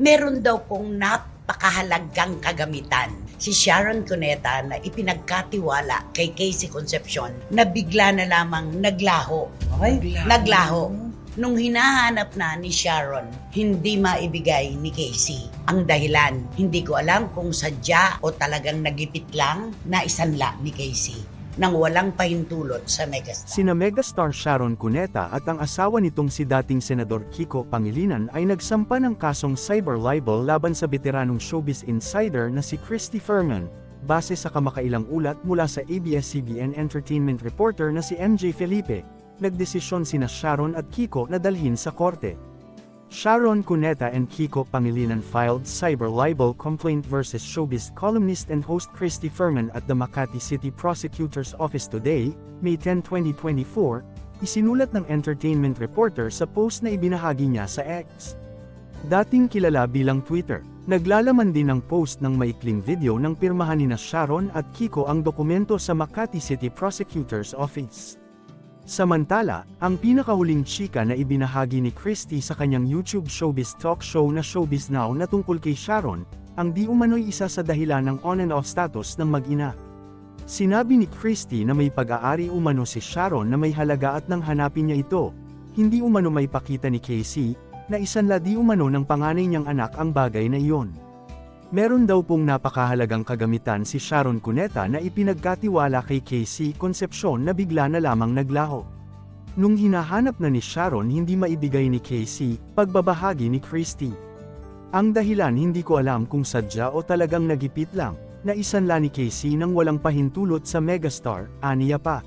meron daw pong napakahalagang kagamitan si Sharon Cuneta na ipinagkatiwala kay Casey Concepcion na bigla na lamang naglaho. Ay, Naglaho. Nung hinahanap na ni Sharon, hindi maibigay ni Casey. Ang dahilan, hindi ko alam kung sadya o talagang nagipit lang na isanla ni Casey nang walang pahintulot sa megastar. Sina megastar Sharon Cuneta at ang asawa nitong si dating Senador Kiko Pangilinan ay nagsampa ng kasong cyber libel laban sa veteranong showbiz insider na si Christy Furman, base sa kamakailang ulat mula sa ABS-CBN entertainment reporter na si MJ Felipe, nagdesisyon sina Sharon at Kiko na dalhin sa korte. Sharon Cuneta and Kiko Pangilinan filed cyber libel complaint versus showbiz columnist and host Christy Furman at the Makati City Prosecutor's Office today, May 10, 2024, isinulat ng entertainment reporter sa post na ibinahagi niya sa X. Dating kilala bilang Twitter, naglalaman din ng post ng maikling video ng pirmahan ni na Sharon at Kiko ang dokumento sa Makati City Prosecutor's Office. Samantala, ang pinakahuling chika na ibinahagi ni Christie sa kanyang YouTube showbiz talk show na Showbiz Now na tungkol kay Sharon, ang di umano'y isa sa dahilan ng on and off status ng mag-ina. Sinabi ni Christie na may pag-aari umano si Sharon na may halaga at nang hanapin niya ito, hindi umano may pakita ni Casey, na isanla di umano ng panganay niyang anak ang bagay na iyon. Meron daw pong napakahalagang kagamitan si Sharon Cuneta na ipinagkatiwala kay Casey Concepcion na bigla na lamang naglaho. Nung hinahanap na ni Sharon hindi maibigay ni Casey, pagbabahagi ni Christy. Ang dahilan hindi ko alam kung sadya o talagang nagipit lang, na isanla ni Casey nang walang pahintulot sa megastar, aniya pa.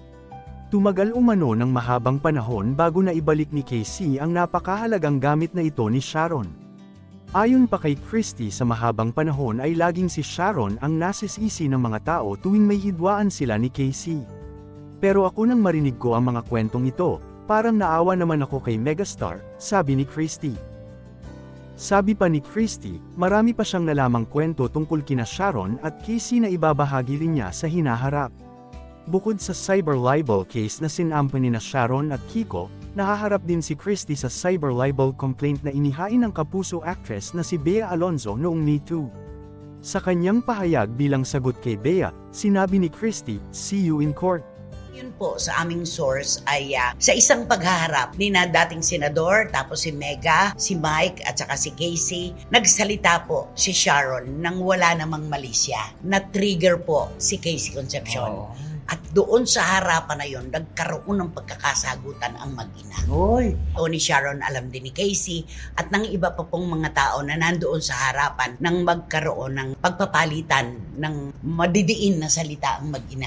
Tumagal umano ng mahabang panahon bago na ibalik ni Casey ang napakahalagang gamit na ito ni Sharon. Ayon pa kay Christie sa mahabang panahon ay laging si Sharon ang nasisisi ng mga tao tuwing may hidwaan sila ni Casey. Pero ako nang marinig ko ang mga kwentong ito, parang naawa naman ako kay Megastar, sabi ni Christie. Sabi pa ni Christie, marami pa siyang nalamang kwento tungkol kina Sharon at Casey na ibabahagi rin niya sa hinaharap. Bukod sa cyber libel case na sinampa ni na Sharon at Kiko, nahaharap din si Christie sa cyber libel complaint na inihain ng kapuso actress na si Bea Alonzo noong Me Too. Sa kanyang pahayag bilang sagot kay Bea, sinabi ni Christie, see you in court. Yun po sa aming source ay ah, sa isang paghaharap ni na dating senador, tapos si Mega, si Mike at saka si Casey, nagsalita po si Sharon nang wala namang mali siya. Na-trigger po si Casey Concepcion. Oo. At doon sa harapan na yon, nagkaroon ng pagkakasagutan ang mag-ina. Hoy. O ni Sharon alam din ni Casey at ng iba pa pong mga tao na nandoon sa harapan nang magkaroon ng pagpapalitan ng madidiin na salita ang mag-ina.